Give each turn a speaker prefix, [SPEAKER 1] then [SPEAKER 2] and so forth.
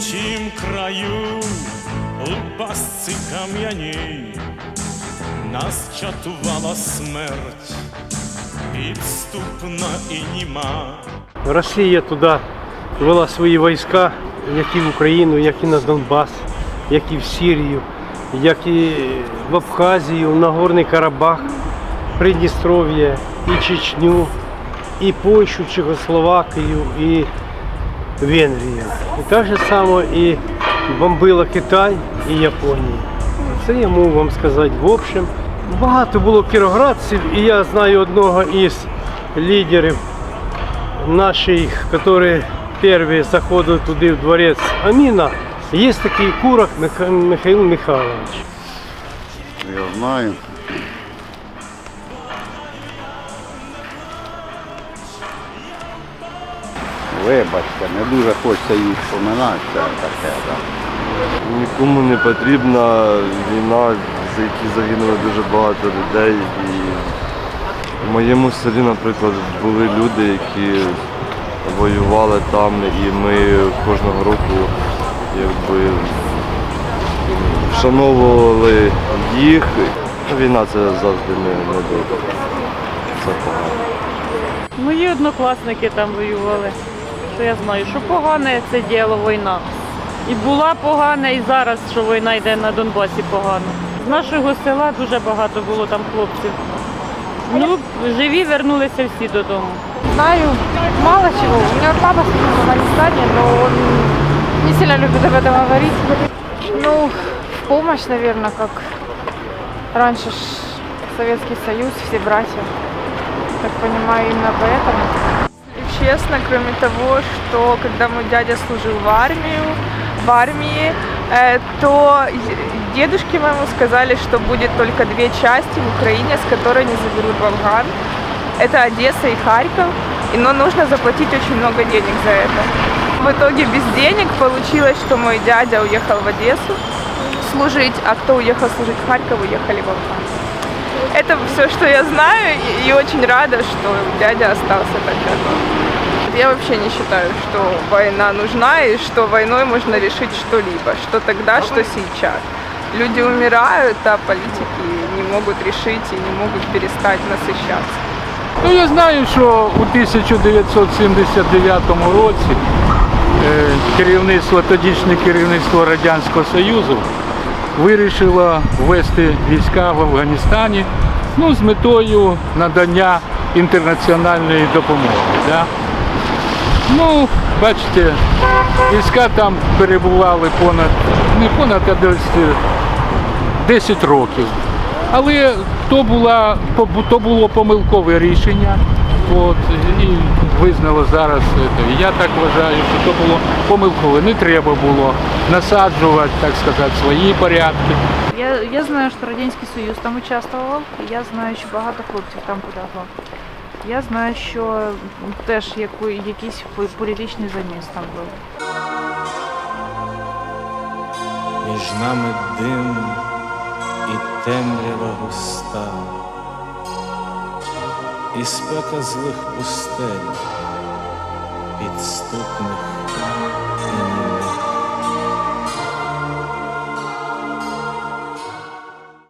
[SPEAKER 1] тім краю, у кам'яній, нас чатувала смерть, підступна і німа.
[SPEAKER 2] Росія туди вела свої війська, як і в Україну, як і на Донбас, як і в Сирію, як і в Абхазію, Нагорний Карабах, Придністров'я, і Чечню, і Польщу, Чехословакію, і Венгрію. І так же само і бомбила Китай і Японію. Це я можу вам сказати в общем. Багато було кіроградців, і я знаю одного із лідерів наших, які перші заходили туди в дворець Аміна, є такий курок Миха- Михайло Михайлович.
[SPEAKER 3] Я знаю. Вибачте, не дуже хочеться їх вспоминати, це таке, так.
[SPEAKER 4] Нікому не потрібна війна, за які загинуло дуже багато людей. І в моєму селі, наприклад, були люди, які воювали там, і ми кожного року якби, вшановували їх. Війна це завжди не, не добре. Це погано.
[SPEAKER 5] Мої однокласники там воювали. Що я знаю, що погане це діло війна. І була погана, і зараз, що війна йде на Донбасі погано. З нашого села дуже багато було там хлопців. Ну, живі вернулися всі додому.
[SPEAKER 6] Знаю мало чего. У меня папа служил в Афганистане, но он не сильно любит об этом говорить. Ну, в помощь, наверное, как раньше ж Советский Союз, все братья. Так понимаю, именно поэтому.
[SPEAKER 7] Честно, кроме того, что когда мой дядя служил в армию, в армии, э, то дедушке моему сказали, что будет только две части в Украине, с которой не заберут Афган. Это Одесса и Харьков, но нужно заплатить очень много денег за это. В итоге без денег получилось, что мой дядя уехал в Одессу служить, а кто уехал служить в Харьков, уехали в Афган. Это все, что я знаю, и, очень рада, что дядя остался так готов Я вообще не считаю, что война нужна и что войной можно решить что-либо, что тогда, что сейчас. Люди умирают, а политики не могут решить и не могут перестать насыщаться.
[SPEAKER 8] Ну, я знаю, що у 1979 році е, керівництво, тодішнє керівництво Радянського Союзу вирішило ввести війська в Афганістані ну, з метою надання інтернаціональної допомоги. Да? Ну, бачите, війська там перебували понад, не понад, а десь е, 10 років. Але то, була, то було помилкове рішення. От, і визнало зараз. Я так вважаю, що то було помилкове. Не треба було насаджувати, так сказати, свої порядки.
[SPEAKER 6] Я, я знаю, що Радянський Союз там участвував, я знаю, що багато хлопців там полягло. Я знаю, що теж якийсь політичний заміс там був.
[SPEAKER 1] Між нами дим і темрява густа, і спека злих пустель, підступних